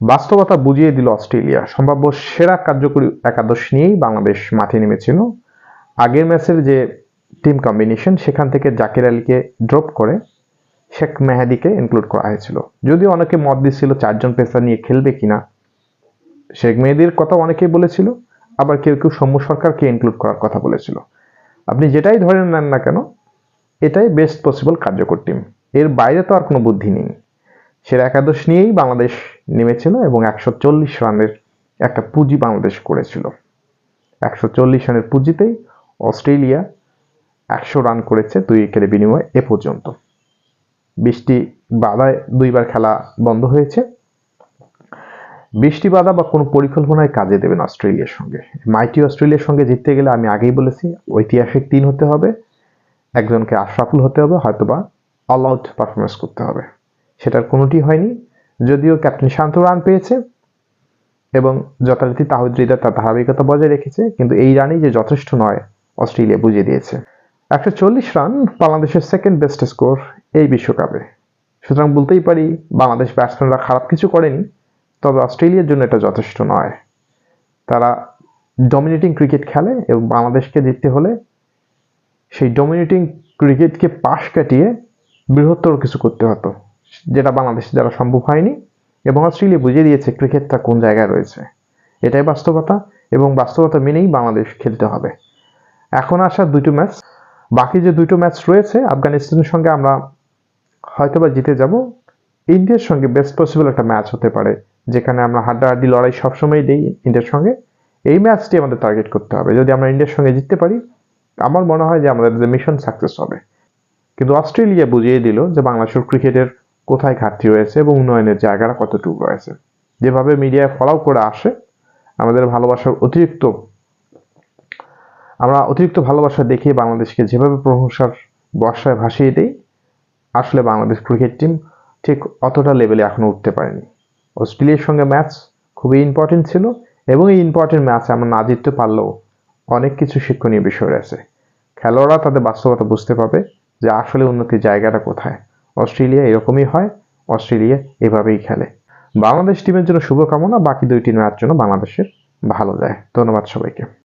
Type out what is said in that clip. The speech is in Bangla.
বাস্তবতা বুঝিয়ে দিল অস্ট্রেলিয়া। সম্ভাব্য সেরা কার্যকরী একাদশ নিয়েই বাংলাদেশ মাঠে নেমেছিল। আগের ম্যাচের যে টিম কম্বিনেশন সেখান থেকে জাকির আলীকে ড্রপ করে শেখ মেহাদিকে ইনক্লুড করা হয়েছিল। যদিও অনেকে মত দিচ্ছিল চারজন পেসার নিয়ে খেলবে কিনা, শেখ মেহেদির কথা অনেকেই বলেছিল, আবার কেউ কেউ সৌম্য সরকারকে ইনক্লুড করার কথা বলেছিল। আপনি যেটাই ধরে নেন না কেন, এটাই বেস্ট পসিবল কার্যকর টিম এর বাইরে তো আর কোনো বুদ্ধি নেই। সেরা একাদশ নিয়েই বাংলাদেশ নেমেছিল এবং একশো চল্লিশ রানের একটা পুঁজি বাংলাদেশ করেছিল। একশো চল্লিশ রানের পুঁজিতেই অস্ট্রেলিয়া একশো রান করেছে দুই উইকেটের বিনিময়ে এ পর্যন্ত। বৃষ্টি বাধায় দুইবার খেলা বন্ধ হয়েছে। বৃষ্টি বাধা বা কোনো পরিকল্পনায় কাজে দেবেন অস্ট্রেলিয়ার সঙ্গে। মাইটি অস্ট্রেলিয়ার সঙ্গে জিততে গেলে আমি আগেই বলেছি, ঐতিহাসিক তিন হতে হবে, একজনকে আশরাফুল হতে হবে, হয়তোবা অল আউট পারফরমেন্স করতে হবে। সেটার কোনোটি হয়নি। যদিও ক্যাপ্টেন শান্ত রান পেয়েছে এবং যথারীতি তাহিদ তার ধারাবাহিকতা বজায় রেখেছে, কিন্তু এই রানই যে যথেষ্ট নয় অস্ট্রেলিয়া বুঝিয়ে দিয়েছে। একশো চল্লিশ রান বাংলাদেশের সেকেন্ড বেস্ট স্কোর এই বিশ্বকাপে। সুতরাং বলতেই পারি, বাংলাদেশ ব্যাটসম্যানরা খারাপ কিছু করেনি, তবে অস্ট্রেলিয়ার জন্য এটা যথেষ্ট নয়। তারা ডমিনেটিং ক্রিকেট খেলে এবং বাংলাদেশকে জিততে হলে সেই ডমিনেটিং ক্রিকেটকে পাশ কাটিয়ে বৃহত্তর কিছু করতে হতো। যেটা বাংলাদেশে যারা সম্ভব হয়নি, এবং অস্ট্রেলিয়া বুঝিয়ে দিয়েছে ক্রিকেটটা কোন জায়গায় রয়েছে। এটাই বাস্তবতা, এবং বাস্তবতা মেনেই বাংলাদেশ খেলতে হবে। এখন আসা দুটো ম্যাচ। বাকি যে দুটো ম্যাচ রয়েছে, আফগানিস্তানের সঙ্গে আমরা হয়তোবা জিতে যাব। ইন্ডিয়ার সঙ্গে বেস্ট পসিবল একটা ম্যাচ হতে পারে, যেখানে আমরা হাড্ডাহাড্ডি লড়াই সবসময় দিই ইন্ডিয়ার সঙ্গে। এই ম্যাচটি আমাদের টার্গেট করতে হবে। যদি আমরা ইন্ডিয়ার সঙ্গে জিততে পারি, আমার মনে হয় যে আমাদের মিশন সাকসেস হবে। কিন্তু অস্ট্রেলিয়া বুঝিয়ে দিল যে বাংলাদেশের ক্রিকেটের কোথায় ঘাটতি রয়েছে এবং উন্নয়নের জায়গাটা কতটুকু রয়েছে। যেভাবে মিডিয়ায় ফলাও করে আসে, আমাদের ভালোবাসার অতিরিক্ত, আমরা অতিরিক্ত ভালোবাসা দেখিয়ে বাংলাদেশকে যেভাবে প্রশংসার বর্ষায় ভাসিয়ে দেই, আসলে বাংলাদেশ ক্রিকেট টিম ঠিক অতটা লেভেলে এখনও উঠতে পারেনি। অস্ট্রেলিয়ার সঙ্গে ম্যাচ খুবই ইম্পর্টেন্ট ছিল এবং এই ইম্পর্টেন্ট ম্যাচে আমরা না জিততে পারলেও অনেক কিছু শিক্ষণীয় বিষয় রয়েছে। খেলোয়াড়রা তাদের বাস্তবতা বুঝতে পারবে যে আসলে উন্নতির জায়গাটা কোথায়। অস্ট্রেলিয়া এরকমই হয়, অস্ট্রেলিয়া এভাবেই খেলে। বাংলাদেশ টিমের জন্য শুভকামনা, বাকি দুইটি ম্যাচ জন্য বাংলাদেশের ভালো যায়। ধন্যবাদ সবাইকে।